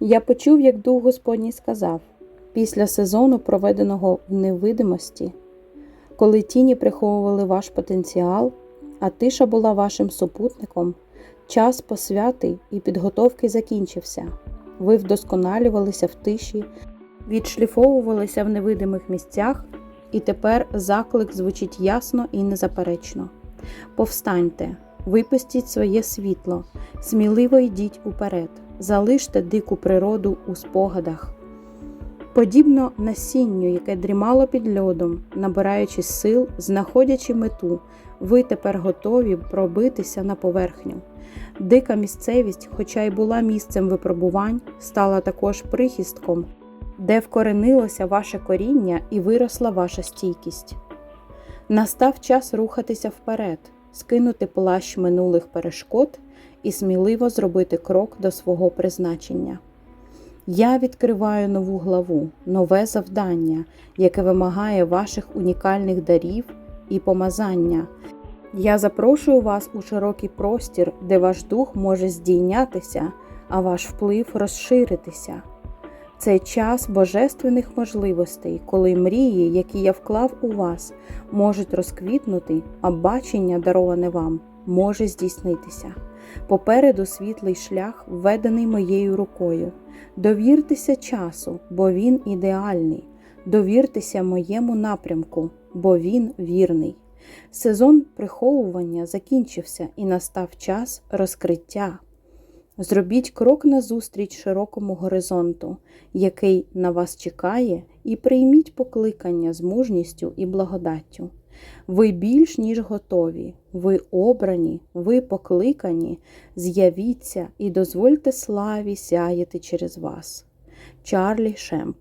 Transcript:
Я почув, як Дух Господній сказав, після сезону, проведеного в невидимості, коли тіні приховували ваш потенціал, а тиша була вашим супутником, час посвяти і підготовки закінчився. Ви вдосконалювалися в тиші, відшліфовувалися в невидимих місцях, і тепер заклик звучить ясно і незаперечно. Повстаньте, випустіть своє світло, сміливо йдіть уперед, залиште дику природу у спогадах. Подібно насінню, яке дрімало під льодом, набираючи сил, знаходячи мету, ви тепер готові пробитися на поверхню. Дика місцевість, хоча й була місцем випробувань, стала також прихистком, де вкоренилося ваше коріння і виросла ваша стійкість. Настав час рухатися вперед, скинути плащ минулих перешкод і сміливо зробити крок до свого призначення. Я відкриваю нову главу, нове завдання, яке вимагає ваших унікальних дарів і помазання. Я запрошую вас у широкий простір, де ваш дух може здійнятися, а ваш вплив розширитися. Це час божественних можливостей, коли мрії, які я вклав у вас, можуть розквітнути, а бачення, дароване вам, може здійснитися. Попереду світлий шлях, введений моєю рукою. Довіртеся часу, бо він ідеальний. Довіртеся моєму напрямку, бо він вірний. Сезон приховування закінчився і настав час розкриття. Зробіть крок назустріч широкому горизонту, який на вас чекає, і прийміть покликання з мужністю і благодаттю. Ви більш ніж готові, ви обрані, ви покликані, з'явіться і дозвольте славі сяяти через вас. Чарлі Шемп